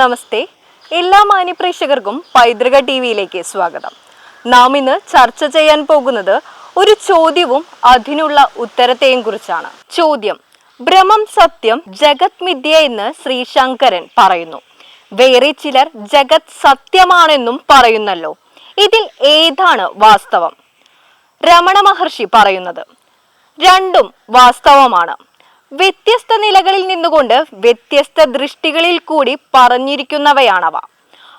നമസ്തേ. എല്ലാ മാന്യപ്രേക്ഷകർക്കും പൈതൃക ടി വിയിലേക്ക് സ്വാഗതം. നാം ഇന്ന് ചർച്ച ചെയ്യാൻ പോകുന്നത് ഒരു ചോദ്യവും അതിനുള്ള ഉത്തരത്തെയും കുറിച്ചാണ്. ചോദ്യം ഭ്രമം സത്യം ജഗത് മിഥ്യ എന്ന് ശ്രീശങ്കരൻ പറയുന്നു. വേറെ ചിലർ ജഗത് സത്യമാണെന്നും പറയുന്നല്ലോ. ഇതിൽ ഏതാണ് വാസ്തവം? രമണ മഹർഷി പറയുന്നത് രണ്ടും വാസ്തവമാണ്. വ്യത്യസ്ത നിലകളിൽ നിന്നുകൊണ്ട് വ്യത്യസ്ത ദൃഷ്ടികളിൽ കൂടി പറഞ്ഞിരിക്കുന്നവയാണവ.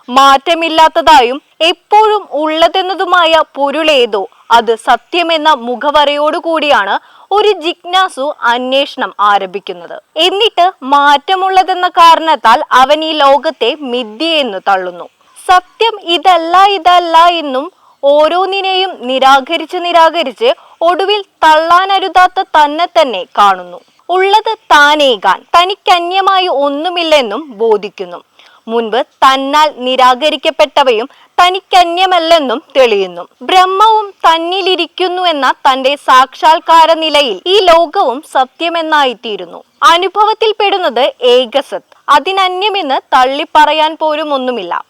മാറ്റമില്ലാത്തതായും എപ്പോഴും ഉള്ളതെന്നതുമായ പൊരുളേതോ അത് സത്യമെന്ന മുഖവരയോടുകൂടിയാണ് ഒരു ജിജ്ഞാസു അന്വേഷണം ആരംഭിക്കുന്നത്. എന്നിട്ട് മാറ്റമുള്ളതെന്ന കാരണത്താൽ അവൻ ഈ ലോകത്തെ മിഥ്യയെന്ന് തള്ളുന്നു. സത്യം ഇതല്ല ഇതല്ല എന്നും ഓരോന്നിനെയും നിരാകരിച്ച് നിരാകരിച്ച് ഒടുവിൽ തള്ളാനരുതാത്ത തന്നെ തന്നെ കാണുന്നു. ഉള്ളത് താനേകാൻ. തനിക്കന്യമായി ഒന്നുമില്ലെന്നും ബോധിക്കുന്നു. മുൻപ് തന്നാൽ നിരാകരിക്കപ്പെട്ടവയും തനിക്കന്യമല്ലെന്നും തെളിയുന്നു. ബ്രഹ്മവും തന്നിലിരിക്കുന്നു എന്ന തന്റെ സാക്ഷാത്കാര നിലയിൽ ഈ ലോകവും സത്യമെന്നായിത്തീരുന്നു. അനുഭവത്തിൽ പെടുന്നത് ഏകസത് അതിനന്യമെന്ന് തള്ളിപ്പറയാൻ പോലും ഒന്നുമില്ല.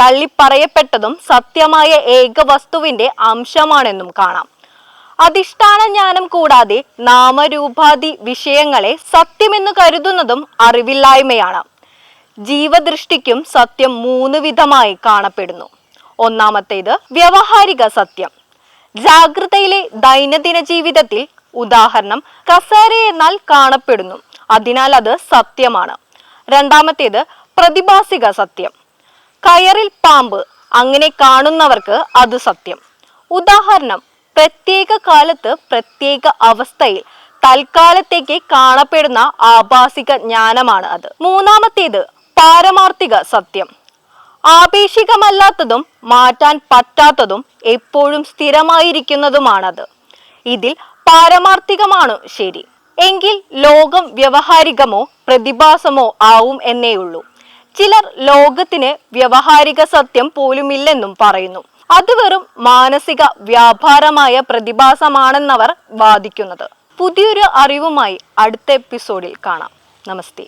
തള്ളിപ്പറയപ്പെട്ടതും സത്യമായ ഏക വസ്തുവിന്റെ അംശമാണെന്നും കാണാം. അധിഷ്ഠാന ജ്ഞാനം കൂടാതെ നാമരൂപാധി വിഷയങ്ങളെ സത്യമെന്ന് കരുതുന്നതും അറിവില്ലായ്മയാണ്. ജീവദൃഷ്ടിക്കും സത്യം മൂന്ന് വിധമായി കാണപ്പെടുന്നു. ഒന്നാമത്തേത് വ്യവഹാരിക സത്യം. ജാഗ്രതയിലെ ദൈനംദിന ജീവിതത്തിൽ ഉദാഹരണം കസേര എന്നാൽ കാണപ്പെടുന്നു. അതിനാൽ അത് സത്യമാണ്. രണ്ടാമത്തേത് പ്രതിഭാസിക സത്യം. കയറിൽ പാമ്പ് അങ്ങനെ കാണുന്നവർക്ക് അത് സത്യം. ഉദാഹരണം പ്രത്യേക കാലത്ത് പ്രത്യേക അവസ്ഥയിൽ തൽക്കാലത്തേക്ക് കാണപ്പെടുന്ന ആഭാസിക ജ്ഞാനമാണ് അത്. മൂന്നാമത്തേത് പാരമാർത്ഥിക സത്യം. ആപേക്ഷികമല്ലാത്തതും മാറ്റാൻ പറ്റാത്തതും എപ്പോഴും സ്ഥിരമായിരിക്കുന്നതുമാണത്. ഇതിൽ പാരമാർത്ഥികമാണ് ശരി. എങ്കിൽ ലോകം വ്യവഹാരികമോ പ്രതിഭാസമോ ആവും എന്നേയുള്ളൂ. ചിലർ ലോകത്തിന് വ്യവഹാരിക സത്യം പോലുമില്ലെന്നും പറയുന്നു. അത് വെറും മാനസിക വ്യാപാരമായ പ്രതിഭാസമാണെന്നവർ വാദിക്കുന്നത്. പുതിയൊരു അറിവുമായി അടുത്ത എപ്പിസോഡിൽ കാണാം. നമസ്തേ.